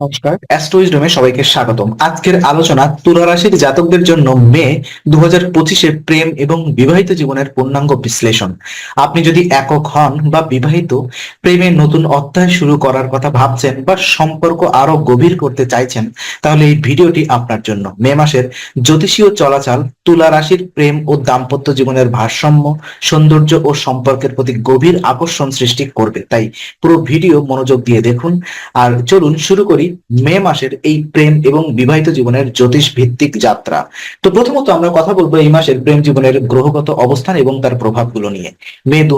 নমস্কার। অ্যাস্ট্রোইজডমে সবাইকে স্বাগতম। আজকের আলোচনা তুলা রাশির জাতকদের জন্য মে দু হাজার প্রেম এবং বিবাহিত জীবনের পূর্ণাঙ্গ বিশ্লেষণ। আপনি যদি একক হন বা বিবাহিত, প্রেমে নতুন অধ্যায় শুরু করার কথা ভাবছেন বা সম্পর্ক আরও গভীর করতে চাইছেন, তাহলে এই ভিডিওটি আপনার জন্য। মে মাসের জ্যোতিষীয় চলাচল তুলা রাশির প্রেম ও দাম্পত্য জীবনের ভারসাম্য, সৌন্দর্য ও সম্পর্কের প্রতি গভীর আকর্ষণ সৃষ্টি করবে। তাই পুরো ভিডিও মনোযোগ দিয়ে দেখুন। আর চলুন শুরু করি মে মাসের এই প্রেম এবং বিবাহিত জীবনের জ্যোতিষ ভিত্তিক যাত্রা। তো প্রথমত আমরা কথা বলব এই মাসের প্রেম জীবনের গ্রহগত অবস্থান এবং তার প্রভাবগুলো নিয়ে। মে দু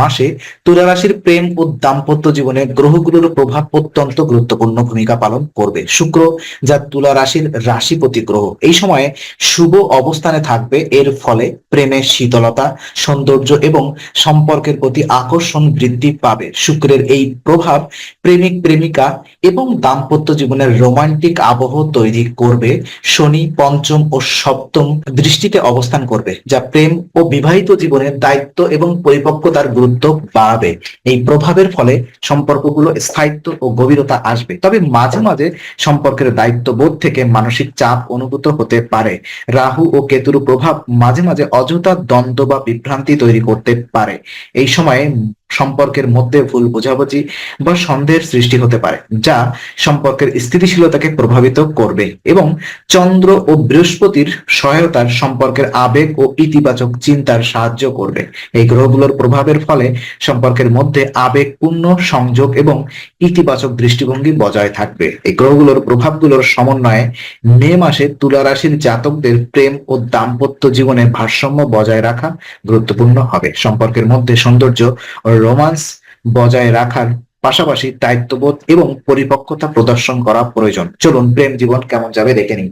মাসে তুলা রাশির প্রেম ও দাম্পত্য জীবনে গ্রহগুলোর প্রভাব অত্যন্ত গুরুত্বপূর্ণ ভূমিকা পালন করবে। শুক্র যা তুলা রাশির রাশিপতি গ্রহ। এই সময়ে শুভ অবস্থানে থাকবে। এর ফলে প্রেমের শীতলতা, সৌন্দর্য এবং সম্পর্কের প্রতি আকর্ষণ বৃদ্ধি পাবে। শুক্রের এই প্রভাব প্রেমিক প্রেমিকা এবং দাম্পত্য জীবনের রোমান্টিক আবহ তৈরি করবে শনি, পঞ্চম ও সপ্তম দৃষ্টিতে অবস্থান করবে, যা প্রেম ও বিবাহিত জীবনের দায়িত্ব এবং পরিপক্কতার গুরুত্ব বাড়াবে। এই প্রভাবের ফলে সম্পর্কগুলো স্থায়িত্ব ও গভীরতা আসবে। তবে মাঝে মাঝে সম্পর্কের দায়িত্ববোধ থেকে মানসিক চাপ অনুভূত হতে পারে। রাহু ও কেতুর প্রভাব মাঝে মাঝে অযথা দ্বন্দ্ব বা বিভ্রান্তি তৈরি করতে পারে। এই সময়ে সম্পর্কের মধ্যে ভুল বোঝাবুঝি বা সন্দেহের সৃষ্টি হতে পারে, যা সম্পর্কের স্থিতিশীলতাকে প্রভাবিত করবে এবং চন্দ্র ও বৃহস্পতির সহায়তার সম্পর্কের আবেগ ও ইতিবাচক চিন্তার সাহায্য করবে। এই গ্রহগুলোর প্রভাবের ফলে সম্পর্কের মধ্যে আবেগপূর্ণ সংযোগ এবং ইতিবাচক দৃষ্টিভঙ্গি বজায় থাকবে। এই গ্রহগুলোর প্রভাবগুলোর সমন্বয়ে মে মাসে তুলা রাশির জাতকদের প্রেম ও দাম্পত্য জীবনে ভারসাম্য বজায় রাখা গুরুত্বপূর্ণ হবে। সম্পর্কের মধ্যে সৌন্দর্য রোমান্স বজায় রাখার পাশাপাশি দায়িত্ববোধ এবং পরিপক্কতা প্রদর্শন করা প্রয়োজন। চলুন প্রেম জীবন কেমন যাবে দেখে নিই।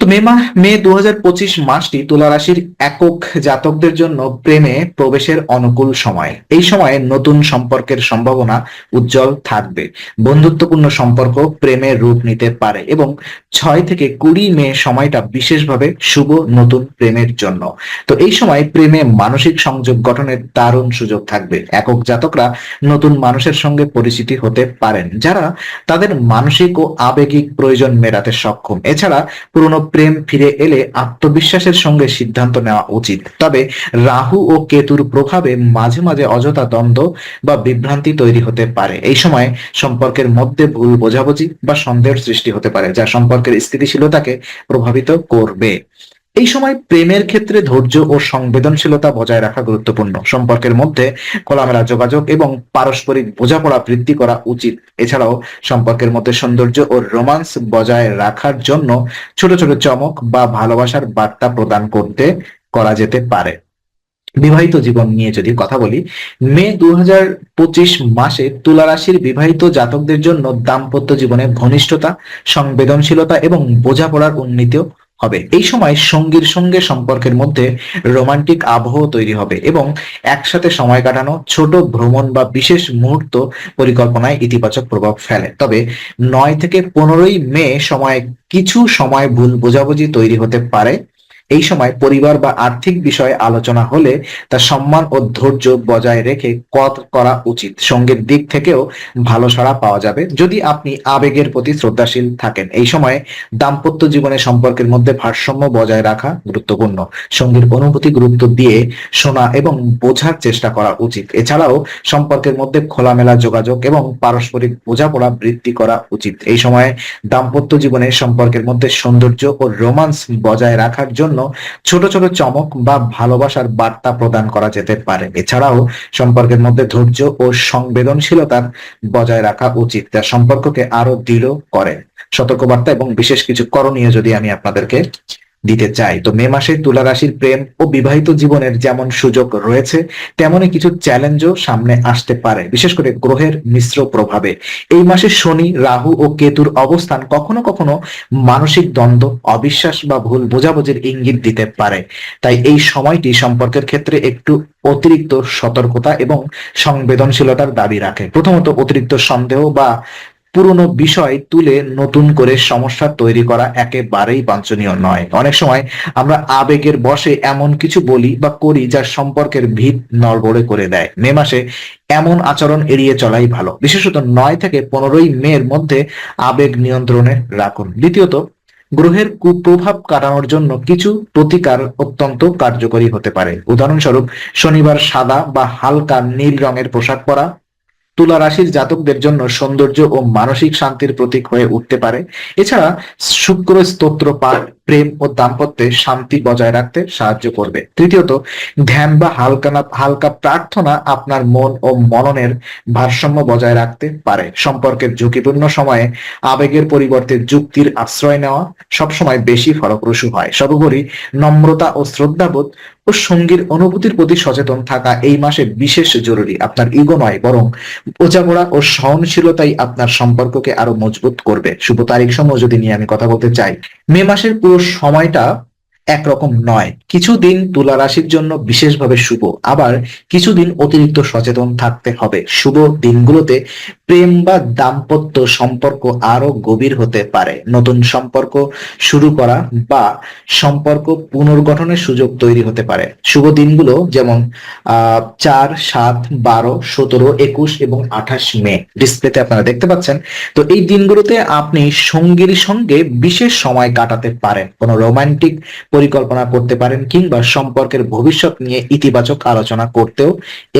তো মে মাস মে দু হাজার পঁচিশ মাসটি তুলা রাশির একক জাতকদের জন্য প্রেমে প্রবেশের অনুকূল সময়। এই সময়ে নতুন সম্পর্কের সম্ভাবনা উজ্জ্বল থাকবে। বন্ধুত্বপূর্ণ সম্পর্ক প্রেমের রূপ নিতে পারে এবং ছয় থেকে কুড়ি মে সময়টা বিশেষভাবে শুভ নতুন প্রেমের জন্য। তো এই সময় প্রেমে মানসিক সংযোগ গঠনের দারুণ সুযোগ থাকবে। একক জাতকরা নতুন মানুষের সঙ্গে পরিচিতি হতে পারেন, যারা তাদের মানসিক ও আবেগিক প্রয়োজন মেটাতে সক্ষম। এছাড়া পুরনো প্রেম ফিরে এলে আত্মবিশ্বাসের সঙ্গে সিদ্ধান্ত নেওয়া উচিত। তবে রাহু ও কেতুর প্রভাবে মাঝে মাঝে অযথা দ্বন্দ্ব বা বিভ্রান্তি তৈরি হতে পারে। এই সময় সম্পর্কের মধ্যে ভুল বোঝাবুঝি বা সন্দেহের সৃষ্টি হতে পারে, যা সম্পর্কের স্থিতিশীলতাকে প্রভাবিত করবে। এই সময় প্রেমের ক্ষেত্রে ধৈর্য ও সংবেদনশীলতা বজায় রাখা গুরুত্বপূর্ণ। সম্পর্কের মধ্যে খোলামেলা যোগাযোগ এবং পারস্পরিক বোঝাপড়া বৃদ্ধি করা উচিত। এছাড়াও সম্পর্কের মধ্যে সৌন্দর্য ও রোমান্স বজায় রাখার জন্য ছোট ছোট চমক বা ভালোবাসার বার্তা প্রদান করতে করা যেতে পারে। বিবাহিত জীবন নিয়ে যদি কথা বলি, মে দু হাজার পঁচিশ মাসে তুলা রাশির বিবাহিত জাতকদের জন্য দাম্পত্য জীবনে ঘনিষ্ঠতা, সংবেদনশীলতা এবং বোঝাপড়ার উন্নীত হবে। এই সময় সঙ্গীর সঙ্গে সম্পর্কের মধ্যে রোমান্টিক আবহ তৈরি হবে এবং একসাথে সময় কাটানো ছোট ভ্রমণ বা বিশেষ মুহূর্ত পরিকল্পনায় ইতিবাচক প্রভাব ফেলে। তবে নয় থেকে পনেরোই মে সময় কিছু সময় ভুল বোঝাবুঝি তৈরি হতে পারে। এই সময় পরিবার বা আর্থিক বিষয়ে আলোচনা হলে তা সম্মান ও ধৈর্য বজায় রেখে কত করা উচিত। সঙ্গের দিক থেকেও ভালো সাড়া পাওয়া যাবে। যদি আপনি আবেগের প্রতি শ্রদ্ধাশীল থাকেন, এই সময়ে দাম্পত্য জীবনে সম্পর্কের মধ্যে ভারসাম্য বজায় রাখা গুরুত্বপূর্ণ। সঙ্গীর অনুভূতি গুরুত্ব দিয়ে শোনা এবং বোঝার চেষ্টা করা উচিত। এছাড়াও সম্পর্কের মধ্যে খোলামেলা যোগাযোগ এবং পারস্পরিক বোঝাপড়া বৃদ্ধি করা উচিত। এই সময়ে দাম্পত্য জীবনে সম্পর্কের মধ্যে সৌন্দর্য ও রোমান্স বজায় রাখার জন্য ছোট ছোট চমক বা ভালোবাসার বার্তা প্রদান করা যেতে পারে। এছাড়াও সম্পর্কের মধ্যে ধৈর্য ও সংবেদনশীলতার বজায় রাখা উচিত, যা সম্পর্ককে আরও দৃঢ় করে। সতর্কবার্তা এবং বিশেষ কিছু করণীয় যদি আমি আপনাদেরকে দিতে চাই তো মে মাসে তুলা রাশির প্রেম ও বিবাহিত জীবনের যেমন সুযোগ রয়েছে, তেমনই কিছু চ্যালেঞ্জও সামনে আসতে পারে, বিশেষ করে গ্রহের মিশ্র প্রভাবে। এই মাসে শনি, রাহু ও কেতুর অবস্থান কখনো কখনো মানসিক দ্বন্দ্ব, অবিশ্বাস বা ভুল বোঝাবুঝির ইঙ্গিত দিতে পারে। তাই এই সময়টি সম্পর্কের ক্ষেত্রে একটু অতিরিক্ত সতর্কতা এবং সংবেদনশীলতার দাবি রাখে। প্রথমত অতিরিক্ত সন্দেহ বা পুরনো বিষয় তুলে নতুন করে সমস্যা তৈরি করা একেবারেই বাঞ্ছনীয় নয়। অনেক সময় আমরা আবেগের বশে এমন কিছু বলি বা করি যা সম্পর্কের ভিত নড়বড়ে করে দেয়। মে মাসে এমন আচরণ এড়িয়ে চলাই ভালো। বিশেষত নয় থেকে পনেরোই মের মধ্যে আবেগ নিয়ন্ত্রণে রাখুন। দ্বিতীয়ত, গ্রহের কুপ্রভাব কাটানোর জন্য কিছু প্রতিকার অত্যন্ত কার্যকরী হতে পারে। উদাহরণস্বরূপ, শনিবার সাদা বা হালকা নীল রঙের পোশাক পরা তুলা রাশির জাতকদের জন্য সৌন্দর্য ও মানসিক শান্তির প্রতীক হয়ে উঠতে পারে। এছাড়া শুক্র স্তোত্র পাঠ প্রেম ও দাম্পত্যে শান্তি বজায় রাখতে সাহায্য করবে। তৃতীয়ত, ধ্যান বা হালকা হালকা প্রার্থনা আপনার মন ও মননের ভারসাম্য বজায় রাখতে পারে। সম্পর্কের ঝুঁকিপূর্ণ সময়ে আবেগের পরিবর্তে যুক্তির আশ্রয় নেওয়া সবসময় বেশি ফলপ্রসূ হয়। সর্বোপরি নম্রতা ও শ্রদ্ধাবোধ ও সঙ্গীর অনুভূতির প্রতি সচেতন থাকা এই মাসে বিশেষ জরুরি। আপনার ইগো নয়, বরং বোঝাপড়া ও সহনশীলতাই আপনার সম্পর্ককে আরও মজবুত করবে। শুভ তারিখ সমূহ যদি নিয়ে আমি কথা বলতে চাই মে মাসের পুরো সময়টা একরকম নয়। কিছুদিন তুলা রাশির জন্য বিশেষভাবে শুভ। আবার কিছুদিন অতিরিক্ত সচেতন থাকতে হবে। শুভ দিনগুলোতে প্রেম বা দাম্পত্য সম্পর্ক আরও গভীর হতে পারে। নতুন সম্পর্ক শুরু করা বা সম্পর্ক পুনর্গঠনের সুযোগ তৈরি হতে পারে। শুভ দিনগুলো যেমন চার, সাত, বারো, সতেরো, একুশ এবং আঠাশ মে। ডিসপ্লেতে আপনারা দেখতে পাচ্ছেন। তো এই দিনগুলোতে আপনি সঙ্গীর সঙ্গে বিশেষ সময় কাটাতে পারেন। কোনো রোমান্টিক পরিকল্পনা করতে পারেন কিংবা সম্পর্কের ভবিষ্যৎ নিয়ে ইতিবাচক আলোচনা করতেও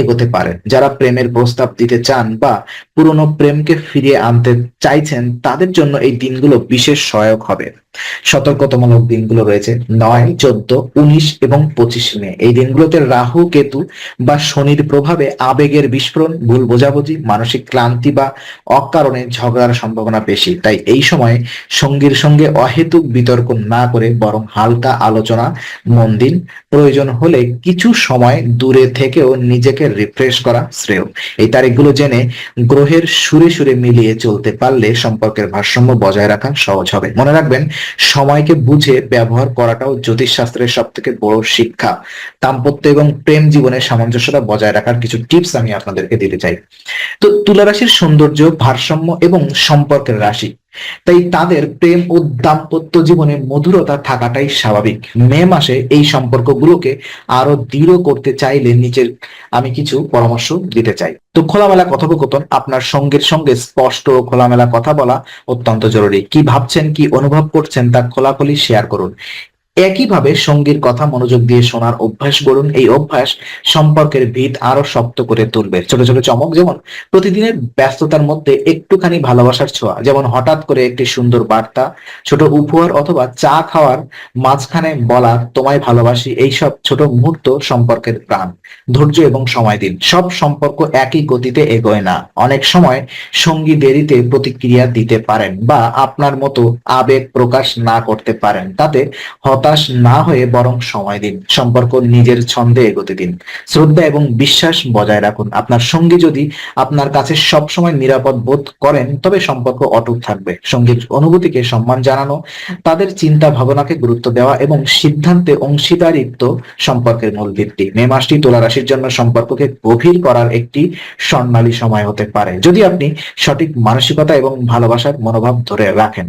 এগোতে পারেন। যারা প্রেমের প্রস্তাব দিতে চান বা পুরনো প্রেমকে ফিরিয়ে আনতে চাইছেন, তাদের জন্য এই দিনগুলো বিশেষ সহায়ক হবে। সতর্কতামূলক দিনগুলো রয়েছে নয়, চোদ্দ, উনিশ এবং পঁচিশ মে। এই দিনগুলোতে রাহু, কেতু বা শনির প্রভাবে আবেগের বিস্ফোরণ, ভুল বোঝাবুঝি, মানসিক ক্লান্তি বা অকারণে ঝগড়ার সম্ভাবনা বেশি। তাই এই সময় সঙ্গীর সঙ্গে অহেতুক বিতর্ক না করে বরং হালকা আলোচনা, মন দিন। প্রয়োজন হলে কিছু সময় দূরে থেকেও নিজেকে রিফ্রেশ করা শ্রেয়। এই তারিখগুলো জেনে গ্রহের সুরে সুরে মিলিয়ে চলতে পারলে সম্পর্কের ভারসাম্য বজায় রাখা সহজ হবে। মনে রাখবেন, সময়কে বুঝে ব্যবহার করাটাও জ্যোতিষশাস্ত্রের সব থেকে বড় শিক্ষা। দাম্পত্য এবং প্রেম জীবনের সামঞ্জস্যতা বজায় রাখার কিছু টিপস আমি আপনাদেরকে দিতে চাই। তো তুলা রাশির সৌন্দর্য, ভারসাম্য এবং সম্পর্কের রাশি তাই তাদের প্রেম ও দাম্পত্য জীবনে মধুরতা থাকাটাই স্বাভাবিক। মে মাসে এই সম্পর্কগুলোকে আরও দৃঢ় করতে চাইলে নিচের আমি কিছু পরামর্শ দিতে চাই। তো খোলামেলা কথোপকথন, আপনার সঙ্গের সঙ্গে স্পষ্ট ও খোলামেলা কথা বলা অত্যন্ত জরুরি। কি ভাবছেন, কি অনুভব করছেন তা খোলাখুলি শেয়ার করুন। একইভাবে সঙ্গীর কথা মনোযোগ দিয়ে শোনার অভ্যাস গড়ুন। এই অভ্যাস সম্পর্কের ভিত আরও শক্ত করে তুলবে। ছোট ছোট চমক যেমন প্রতিদিনের ব্যস্ততার মধ্যে একটুখানি ভালোবাসার ছোঁয়া, যেমন হঠাৎ করে একটি সুন্দর বার্তা, ছোট উপহার অথবা চা খাওয়ার মাঝখানে বলা, তোমায় ভালোবাসি, এইসব ছোট মুহূর্ত সম্পর্কের প্রাণ। ধৈর্য এবং সময় দিন। সব সম্পর্ক একই গতিতে এগোয় না। অনেক সময় সঙ্গী দেরিতে প্রতিক্রিয়া দিতে পারেন বা আপনার মতো আবেগ প্রকাশ না করতে পারেন। তাতে হতাশ না হয়ে বরং সময় দিন। সম্পর্ক নিজের ছন্দে এগোতে দিন। শ্রদ্ধা এবং বিশ্বাস বজায় রাখুন। আপনার সঙ্গী যদি আপনার কাছে সব সময় নিরাপদ বোধ করেন, তবে সম্পর্ক অটুট থাকবে। সঙ্গীর অনুভূতিকে সম্মান জানানো, তাদের চিন্তা ভাবনাকে গুরুত্ব দেওয়া এবং সিদ্ধান্তে অংশীদারিত্ব সম্পর্কের মূল ভিত্তি। মে মাসটি তোলা রাশির জন্য সম্পর্ককে গভীর করার একটি স্বর্ণালী সময় হতে পারে। যদি আপনি সঠিক মানসিকতা এবং ভালোবাসার মনোভাব ধরে রাখেন